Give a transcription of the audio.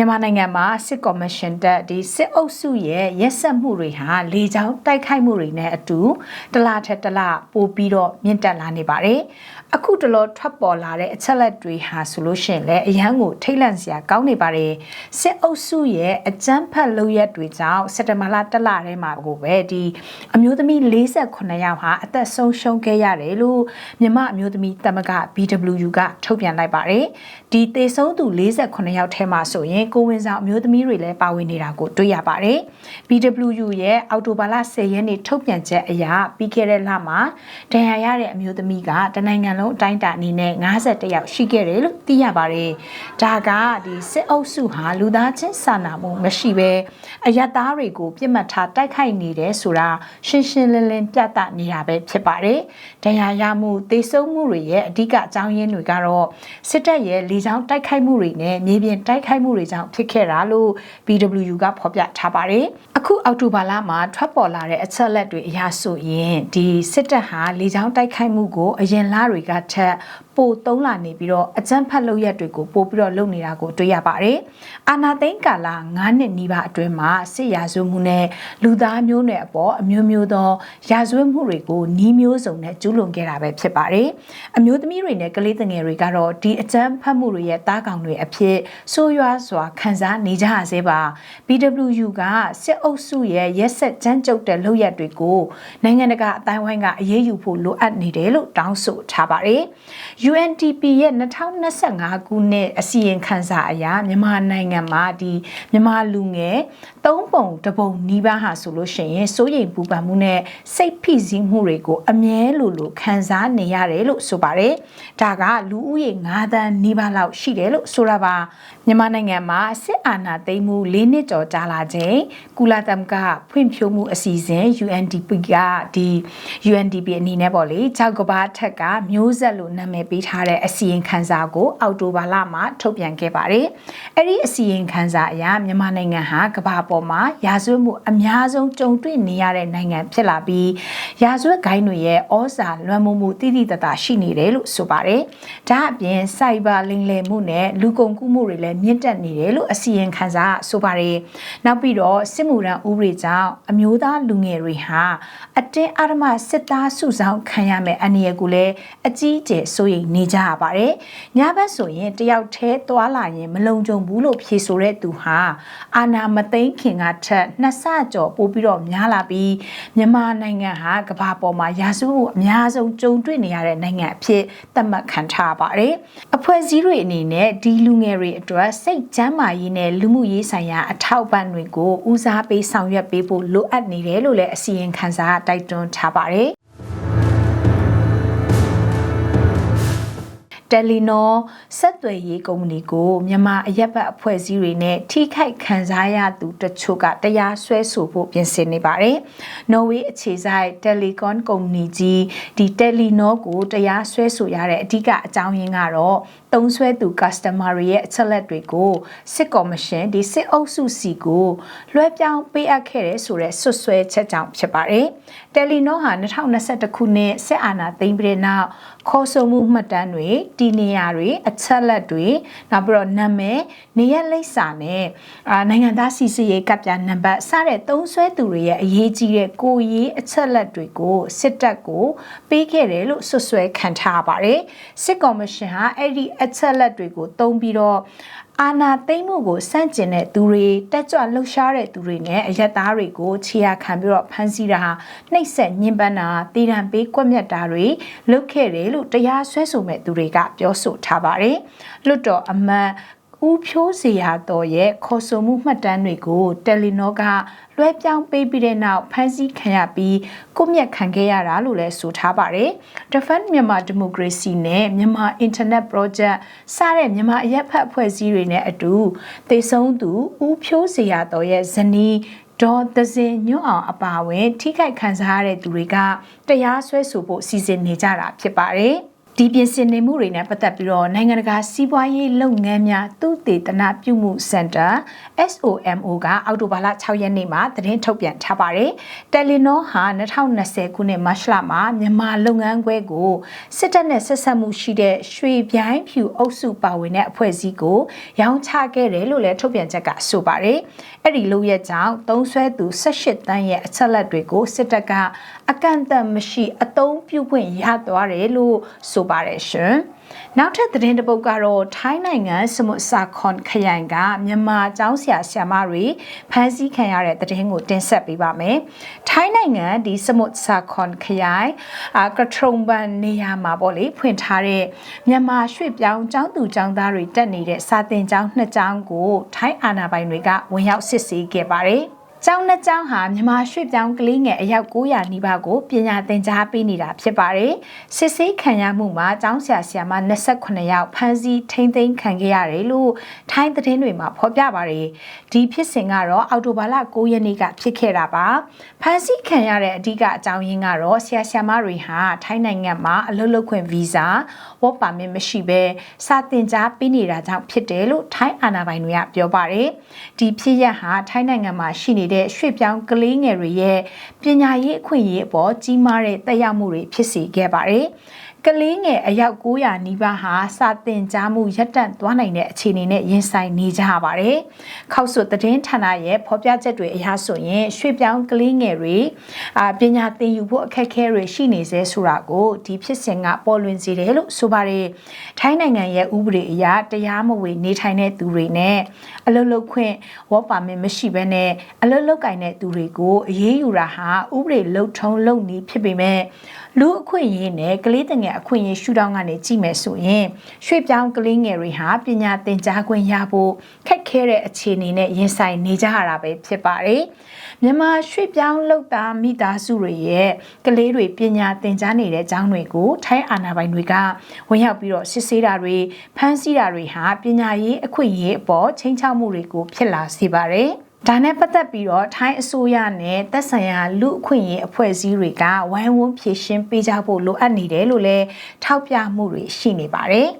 မြန်မာနိုင်ငံမှာစစ်ကော်မရှင်တပ်ဒီစစ်အုပ်စုရဲ့ရက်စက်မှုတွေဟာလေကြောင်းတိုက်ခိုက်မှုတွေနဲ့အတူတလားထက်တလားပိုပြီးတော့မြင့်တက်လာနေပါတယ်။အခုတလောထွက်ပေါ်လာတဲ့အချက်လက်တွေဟာဆိုလို့ရှိရင်လည်းအရန်ကိုထိတ်လန့်စရာကောင်းနေပါတယ်။စစ်အုပ်စုရဲ့အကြမ်းဖက်လုပ်ရက်တွေကြောင့်စက်တဘာလတလထဲမှာကိုပဲဒီအမျိုးသမီး48ယောက်ဟာအသက်ဆုံးရှုံးခဲ့ရတယ်လို့မြမအမျိုးသမီးတမက BWU ကထုတ်ပြန်လိုက်ပါတယ်။ဒီသေဆုံးသူ48ယောက်ထဲမှာဆိုရင်ကိုဝင်ဆောင်အမျိုးသမီးတွေလည်းပါဝင်နေတာကိုတွေ့ရပါတယ်။ BWU ရဲ့အော်တိုဘာလ10ရက်နေ့ထုတ်ပြန်ချက်အရပြီးခဲ့တဲ့လမှာဒဏ်ရာရတဲ့အမျိုးသမီးကတနိုင်ငံလုံးအတိုင်းအတာအနေနဲ့51ယောက်ရှိခဲ့တယ်လို့သိရပါတယ်။ဒါကဒီစစ်အုပ်စုဟာလူသားချင်းစာနာမှုမရှိဘဲအယက်သားတွေကိုပြစ်မှတ်ထားတိုက်ခိုက်နေတယ်ဆိုတာရှင်းရှင်းလင်းလင်းပြသနေတာပဲဖြစ်ပါတယ်။ဒဏ်ရာရမှုသေဆုံးမှုတွေရဲ့အဓိကအကြောင်းရင်းတွေကတော့စစ်တပ်ရဲ့လေကြောင်းတိုက်ခိုက်မှုတွေနဲ့မြေပြင်တိုက်ခိုက်မှုတွေကြောင့်ဖြစ်ခဲ့တာလို့ BWU ကဖော်ပြထားပါတယ်။အခုအောက်တိုဘာလမှာထွက်ပေါ်လာတဲ့အချက်လက်တွေအရဆိုရင်ဒီစစ်တပ်ဟာလေကြောင်းတိုက်ခိုက်မှုကိုအရင်လတွေကထက်ပိုသုံးလာနေပြီးတော့အကြမ်းဖက်လုပ်ရက်တွေကိုပို့ပြီးတော့လုပ်နေတာကိုတွေ့ရပါတယ်။အာနာသိန်းကာလ9နှစ်နီးပါးအတွင်းမှာစစ်ရာဇဝမှုနဲ့လူသားမျိုးနွယ်အပေါ်အမျိုးမျိုးသောရာဇဝမှုတွေကိုနှီးမျိုးစုံနဲ့ကျူးလွန်ခဲ့တာပဲဖြစ်ပါတယ်။အမျိုးသမီးတွေနဲ့ကလေးငယ်တွေကတော့ဒီအကြမ်းဖက်မှုတွေရဲ့တားကောင်တွေအဖြစ်ဆိုးရွားစွာခံစားနေကြရသေးပါ။ BWU ကစစ်အုပ်စုရဲ့ရက်ဆက်ကြမ်းကြုတ်တဲ့လုပ်ရက်တွေကိုနိုင်ငံတကာအတိုင်းဝိုင်းကအရေးယူဖို့လိုအပ်နေတယ်လို့တောင်းဆိုထားပါတယ်။ UNDP ရဲ့2025ခုနှစ်အစီရင်ခံစာအရမြန်မာနိုင်ငံမှာဒီမြန်မာလူငယ်သုံးပုံတပုံနီးပါးဟာဆိုလို့ရှိရင်စိုးရိမ်ပူပန်မှုနဲ့စိတ်ဖိစီးမှုတွေကိုအမြဲလိုလိုခံစားနေရတယ်လို့ဆိုပါတယ်။ဒါကလူဦးရေ9သန်းနီးပါးလောက်ရှိတယ်လို့ဆိုတာပါ။မြန်မာနိုင်ငံမှာစစ်အာဏာသိမ်းမှု၄နှစ်ကျော်ကြာလာချိန်ကုလသမဂ္ဂဖွံ့ဖြိုးမှုအစီအစဉ် UNDP ကဒီ UNDP အနေနဲ့ပေါ့လေကြောက်ကဘာထက်ကမျိုးဆက်လို့နာမည်ပေးထားတဲ့အစီရင်ခံစာကို အောက်တိုဘာလမှာထုတ်ပြန်ခဲ့ပါတယ်။အဲ့ဒီအစီရင်ခံစာအရမြန်မာနိုင်ငံဟာကမ္ဘာပေါ်မှာရာဇဝတ်မှုအများဆုံးကြုံတွေ့နေရတဲ့နိုင်ငံဖြစ်လာပြီးရာဇဝတ်ဂိုင်းတွေရဲ့ဩဇာလွှမ်းမိုးမှုတိတိတတ်တာရှိနေတယ်လို့ဆိုပါတယ်။ဒါအပြင်စိုက်ဘာလိမ်လည်မှုနဲ့လူကုန်ကူးမှုတွေလည်းမြင့်တက်နေတယ်လို့အစီရင်ခံစာဆိုပါတယ်။နောက်ပြီးတော့စစ်မှုထမ်းဥပဒေကြောင့်အမျိုးသားလူငယ်တွေဟာအတင်းအဓမ္မစစ်သားစုဆောင်ခံရမယ်အနေရကိုလည်းအကြီးအကျယ်စိုးရိမ်နေကြရပါတယ်။ညဘက်ဆိုရင်တယောက်တည်းသွားလာရင်မလုံခြုံဘူးလို့ဖြေဆိုတဲ့သူဟာအာနာမသိန်းခင်ကထက်နှစ်ဆကျော်ပိုပြီးတော့များလာပြီးမြန်မာနိုင်ငံဟာကမ္ဘာပေါ်မှာရာစုမှုအများဆုံးကြုံတွေ့နေရတဲ့နိုင်ငံအဖြစ်သတ်မှတ်ခံထားပါတယ်။အဖွဲ့အစည်းတွေအနေနဲ့ဒီလူငယ်တွေအတွက်စိတ်ကျန်းမာရေးနဲ့လူမှုရေးဆိုင်ရာအထောက်အပံ့တွေကိုဦးစားပေးဆောင်ရွက်ပေးဖို့လိုအပ်နေတယ်လို့လည်းအစီရင်ခံစာတိုက်တွန်းထားပါတယ် တယ်လီနော်ဆက်သွယ်ရေးကုမ္ပဏီကိုမြန်မာအရက်ဘတ်အဖွဲ့အစည်းတွေနဲ့ထိခိုက်ခံစားရသူတချို့ကတရားစွဲဆိုဖို့ပြင်ဆင်နေပါတယ်။နော်ဝေးအခြေစိုက် Telecom ကုမ္ပဏီကြီးဒီ Telenor ကိုတရားစွဲဆိုရတဲ့အဓိကအကြောင်းရင်းကတော့တုံးဆွဲသူ customer တွေရဲ့အချက်လက်တွေကိုစစ်ကော်မရှင်ဒီစစ်အုပ်စုစီကိုလွှဲပြောင်းပေးအပ်ခဲ့တဲ့ဆိုတဲ့ဆွဆွဲချက်ကြောင့်ဖြစ်ပါတယ်။ Telenor ဟာ2021ခုနှစ်စစ်အာဏာသိမ်းပြီးတဲ့နောက်ခေါ်ဆိုမှုမှတ်တမ်းတွေတီနေရာတွေအချက်လက်တွေနောက်ပြီးတော့နာမည်နေရလိပ်စာနဲ့အာနိုင်ငံသားစီစီရေးကပ်ပြနံပါတ်စတဲ့သုံးဆွဲသူတွေရဲ့အရေးကြီးတဲ့ကိုရေးအချက်လက်တွေကိုစစ်တပ်ကိုပေးခဲ့တယ်လို့ဆွဆွဲခံထားပါတယ်စစ်ကော်မရှင်ဟာအဲ့ဒီအချက်လက်တွေကိုသုံးပြီးတော့ အာနာသိမ့်မှုကိုစန့်ကျင်တဲ့သူတွေတက်ကြွလှုပ်ရှားတဲ့သူတွေနဲ့အရက်သားတွေကိုခြေရခံပြီးတော့ဖမ်းဆီးတာနှိပ်စက်ညှဉ်းပန်းတာတည်တံပေးကွက်မြတ်တာတွေလုပ်ခဲ့တယ်လို့တရားစွဲဆိုမဲ့သူတွေကပြောဆိုထားပါတယ်။လွတ်တော်အမတ် ဦးဖြိုးစီယာတော်ရဲ့ခေါ်ဆိုမှုမှတ်တမ်းတွေကိုတယ်လီနောကလွှဲပြောင်းပေးပြီးတဲ့နောက်ဖမ်းဆီးခံရပြီးကိုမြက်ခံခဲ့ရတာလို့လည်းဆိုထားပါတယ်။ Defend Myanmar Democracy နဲ့ Myanmar Internet Project စတဲ့မြန်မာအရက်ဖက်အဖွဲ့အစည်းတွေနဲ့အတူသေဆုံးသူဦးဖြိုးစီယာတော်ရဲ့ဇနီးဒေါ်သစင်ညွန့်အောင်အပါအဝင် ထိခိုက်ခံစားရတဲ့သူတွေကတရားစွဲဆိုဖို့စီစဉ်နေကြတာဖြစ်ပါတယ်။ ဒီပြင်ဆင်နေမှုတွေနဲ့ပတ်သက်ပြီးတော့နိုင်ငံတကာစီးပွားရေးလုပ်ငန်းများသုတေသနပြုမှုစင်တာ SOMO ကအောက်တိုဘာလ6ရက်နေ့မှာသတင်းထုတ်ပြန်ထားပါတယ်။တယ်လီနောဟာ2020ခုနှစ်မတ်လမှာမြန်မာလုပ်ငန်းခွဲကိုစစ်တပ်နဲ့ဆက်ဆက်မှုရှိတဲ့ရွှေပြိုင်းဖြူအုပ်စုပါဝင်တဲ့အဖွဲ့အစည်းကိုရောင်းချခဲ့တယ်လို့လည်းထုတ်ပြန်ချက်ကဆိုပါတယ်။အဲ့ဒီလို့ရဲ့ကြောင့်သုံးဆွဲသူ18တန်းရဲ့အချက်လက်တွေကိုစစ်တပ်ကအကန့်အသတ်မရှိအသုံးပြုခွင့်ရသွားတယ်လို့ဆိုပါတယ်ရှင်။နောက်ထပ်သတင်းတစ်ပုဒ်ကတော့ထိုင်းနိုင်ငံစမုတ်စာခွန်ခရိုင်ကမြန်မာကျောင်းဆရာဆရာမတွေဖမ်းဆီးခံရတဲ့သတင်းကိုတင်ဆက်ပေးပါမယ်။ထိုင်းနိုင်ငံဒီစမုတ်စာခွန်ခရိုင်အာကထရုံဘန်နေရာမှာပေါ့လေဖွင့်ထားတဲ့မြန်မာရွှေ့ပြောင်းကျောင်းသူကျောင်းသားတွေတက်နေတဲ့စာသင်ကျောင်းနှစ်ကျောင်းကိုထိုင်းအာဏာပိုင်တွေကဝင်ရောက်စစ်ဆေးခဲ့ပါတယ်။ ကျောင်းနှစ်ကျောင်းဟာမြန်မာရွှေ့ပြောင်းကလေးငယ်အယောက်900နီးပါးကိုပညာသင်ကြားပေးနေတာဖြစ်ပါတယ်။စစ်ဆေးခံရမှုမှာကျောင်းဆရာဆရာမ28ယောက်ဖမ်းဆီးထိန်းသိမ်းခံခဲ့ရတယ်လို့ထိုင်းသတင်းတွေမှာဖော်ပြပါတယ်။ဒီဖြစ်စဉ်ကတော့အောက်တိုဘာလ9ရက်နေ့ကဖြစ်ခဲ့တာပါ။ဖမ်းဆီးခံရတဲ့အဓိကအကြောင်းရင်းကတော့ဆရာဆရာမတွေဟာထိုင်းနိုင်ငံမှာအလုပ်လုပ်ခွင့်ဗီဇာဝတ်ပါမစ်မရှိဘဲစာသင်ကြားပေးနေတာကြောင့်ဖြစ်တယ်လို့ထိုင်းအာဏာပိုင်တွေကပြောပါတယ်။ဒီဖြစ်ရပ်ဟာထိုင်းနိုင်ငံမှာရှိနေတဲ့ရွှေ့ပြောင်းကလေးငယ်တွေရဲ့ပညာရေးအခွင့်အရေးအပေါ်ကြီးမားတဲ့တက်ရောက်မှုတွေဖြစ်စေခဲ့ပါတယ်။ ကလေးငယ်အယောက်900နီးပါးဟာစာတင်ကြားမှုရပ်တန့်သွားနိုင်တဲ့အခြေအနေနဲ့ရင်ဆိုင်နေကြရပါတယ်။ခောက်ဆွသတင်းဌာနရဲ့ဖော်ပြချက်တွေအရဆိုရင်ရွှေ့ပြောင်းကလေးငယ်တွေအာပညာသင်ယူဖို့အခက်အခဲတွေရှိနေစေဆိုတာကိုဒီဖြစ်စဉ်ကပေါ်လွင်စေတယ်လို့ဆိုပါတယ်။ထိုင်းနိုင်ငံရဲ့ဥပဒေအရတရားမဝင်နေထိုင်တဲ့သူတွေနဲ့အလုပ်လုပ်ခွင့်ဝေါ်ပါမစ်မရှိဘဲနဲ့အလုပ်လုပ်ကင်တဲ့သူတွေကိုအရေးယူတာဟာဥပဒေလုံထုံးလုံနည်းဖြစ်ပေမဲ့ လူအခွင့်အရေးနဲ့ကလေးတငယ်အခွင့်အရေးရှုထောင့်ကနေကြည့်မယ်ဆိုရင်ရွှေ့ပြောင်းကလေးငယ်တွေဟာပညာသင်ကြားခွင့်ရဖို့ခက်ခဲတဲ့အခြေအနေနဲ့ရင်ဆိုင်နေကြရတာပဲဖြစ်ပါတယ်။မြန်မာရွှေ့ပြောင်းလုပ်သားမိသားစုတွေရဲ့ကလေးတွေပညာသင်ကြားနေတဲ့ကျောင်းတွေကိုထိုင်းအာဏာပိုင်တွေကဝင်ရောက်ပြီးတော့စစ်ဆေးတာတွေဖမ်းဆီးတာတွေဟာပညာရေးအခွင့်အရေးအပေါ်ချိန်ချောက်မှုတွေကိုဖြစ်လာစေပါတယ်။ ဒါနဲ့ပတ်သက်ပြီးတော့ထိုင်းအစိုးရနဲ့သက်ဆိုင်ရာလူအခွင့်အရေးအဖွဲ့အစည်းတွေကဝိုင်းဝန်းဖြည့်ရှင်းပေးကြဖို့လိုအပ်နေတယ်လို့လည်းထောက်ပြမှုတွေရှိနေပါတယ်။